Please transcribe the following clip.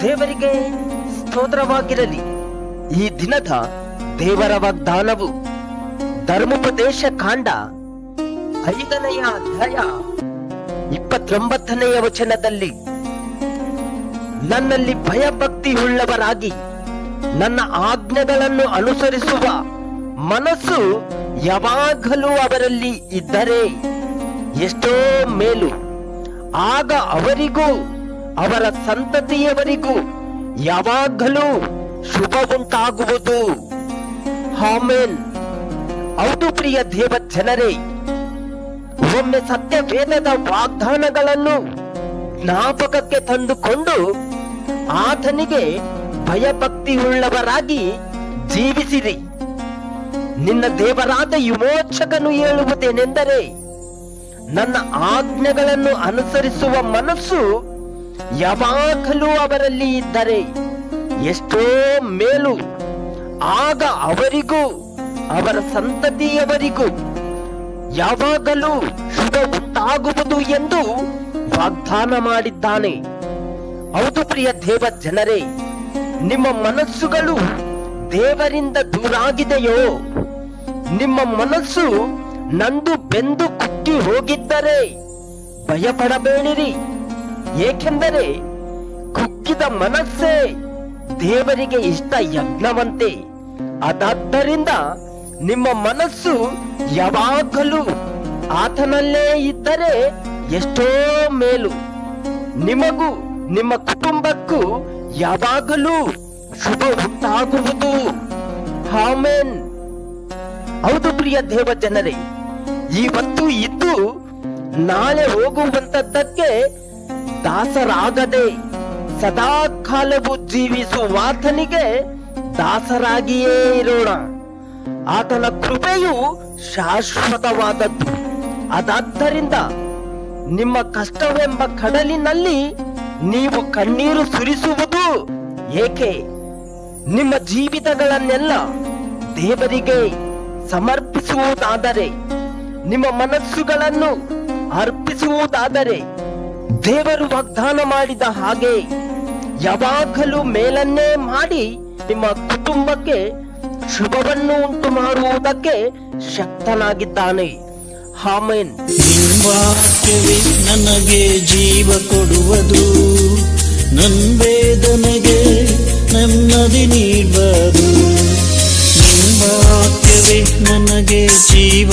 ದೇವರಿಗೆ ಸ್ತೋತ್ರವಾಗಿರಲಿ. ಈ ದಿನದ ದೇವರ ವಾಗ್ದಾನವು ಧರ್ಮೋಪದೇಶ ಕಾಂಡ ಐದನೆಯ ಅಧ್ಯಾಯ ಇಪ್ಪತ್ತೊಂಬತ್ತನೆಯ ವಚನದಲ್ಲಿ, ನನ್ನಲ್ಲಿ ಭಯಭಕ್ತಿ ಉಳ್ಳವರಾಗಿ ನನ್ನ ಆಜ್ಞೆಗಳನ್ನು ಅನುಸರಿಸುವ ಮನಸ್ಸು ಯಾವಾಗಲೂ ಅವರಲ್ಲಿ ಇದ್ದರೆ ಎಷ್ಟೋ ಮೇಲು. ಆಗ ಅವರಿಗೂ, ಅವರ ಸಂತತಿಯವರಿಗೂ ಯಾವಾಗಲೂ ಶುಭ ಉಂಟಾಗುವುದು. ಹಾಮೇನ್ ಹೌದು ಪ್ರಿಯ ದೇವ ಜನರೇ ಒಮ್ಮೆ ಸತ್ಯ ವೇದದ ವಾಗ್ದಾನಗಳನ್ನು ಜ್ಞಾಪಕಕ್ಕೆ ತಂದುಕೊಂಡು ಆತನಿಗೆ ಭಯಭಕ್ತಿಯುಳ್ಳವರಾಗಿ ಜೀವಿಸಿರಿ. ನಿನ್ನ ದೇವರಾದ ವಿಮೋಚಕನು ಹೇಳುವುದೇನೆಂದರೆ, ನನ್ನ ಆಜ್ಞೆಗಳನ್ನು ಅನುಸರಿಸುವ ಮನಸ್ಸು ಯಾವಾಗಲೂ ಅವರಲ್ಲಿ ಇದ್ದರೆ, ಎಷ್ಟೋ ಮೇಲು ಆಗ ಅವರಿಗೂ, ಅವರ ಸಂತತಿಯವರಿಗೂ ಯಾವಾಗಲೂ ಶುಭ ಉಂಟಾಗುವುದು ಎಂದು ವಾಗ್ದಾನ ಮಾಡಿದ್ದಾನೆ. ಹೌದು ಪ್ರಿಯ ದೇವ ಜನರೇ, ನಿಮ್ಮ ಮನಸ್ಸುಗಳು ದೇವರಿಂದ ದೂರಾಗಿದೆಯೋ? ನಿಮ್ಮ ಮನಸ್ಸು ನಂದು ಬೆಂದು ಕುಕ್ಕಿ ಹೋಗಿದ್ದರೆ ಭಯಪಡಬೇಡಿರಿ. ಏಕೆಂದರೆ ಕುಕ್ಕಿದ ಮನಸ್ಸೇ ದೇವರಿಗೆ ಇಷ್ಟ ಯಜ್ಞವಂತೆ. ಅದಾದ್ದರಿಂದ ನಿಮ್ಮ ಮನಸ್ಸು ಯಾವಾಗಲೂ ಆತನಲ್ಲೇ ಇದ್ದರೆ ಎಷ್ಟೋ ಮೇಲು. ನಿಮಗೂ ನಿಮ್ಮ ಕುಟುಂಬಕ್ಕೂ ಯಾವಾಗಲೂ ಶುಭ ಉಂಟಾಗುವುದು. ಹಾಮೇನ್ ಹೌದು ಪ್ರಿಯ ದೇವ ಜನರೇ ಇವತ್ತು ಇದ್ದು ನಾಳೆ ಹೋಗುವಂತದ್ದಕ್ಕೆ ದಾಸರಾಗದೆ ಸದಾ ಕಾಲವು ಜೀವಿಸುವಾತನಿಗೆ ದಾಸರಾಗಿಯೇ ಇರೋಣ. ಆತನ ಕೃಪೆಯು ಶಾಶ್ವತವಾದದ್ದು. ಅದಾದ್ದರಿಂದ ನಿಮ್ಮ ಕಷ್ಟವೆಂಬ ಕಡಲಿನಲ್ಲಿ ನೀವು ಕಣ್ಣೀರು ಸುರಿಸುವುದು ಏಕೆ? ನಿಮ್ಮ ಜೀವಿತಗಳನ್ನೆಲ್ಲ ದೇವರಿಗೆ ಸಮರ್ಪಿಸುವುದಾದರೆ, ನಿಮ್ಮ ಮನಸ್ಸುಗಳನ್ನು ಅರ್ಪಿಸುವುದಾದರೆ, ದೇವರು ವಾಗ್ದಾನ ಮಾಡಿದ ಹಾಗೆ ಯಾವಾಗಲೂ ಮೇಲನ್ನೇ ಮಾಡಿ ನಿಮ್ಮ ಕುಟುಂಬಕ್ಕೆ ಶುಭವನ್ನು ಉಂಟು ಮಾಡುವುದಕ್ಕೆ ಶಕ್ತನಾಗಿದ್ದಾನೆ. ಹಾಮೇನ್ ನನಗೆ ಜೀವ ಕೊಡುವುದು ನನ್ನ ವೇದನೆಗೆ ನನ್ನದಿ ನೀಡುವುದು. ನನಗೆ ಜೀವ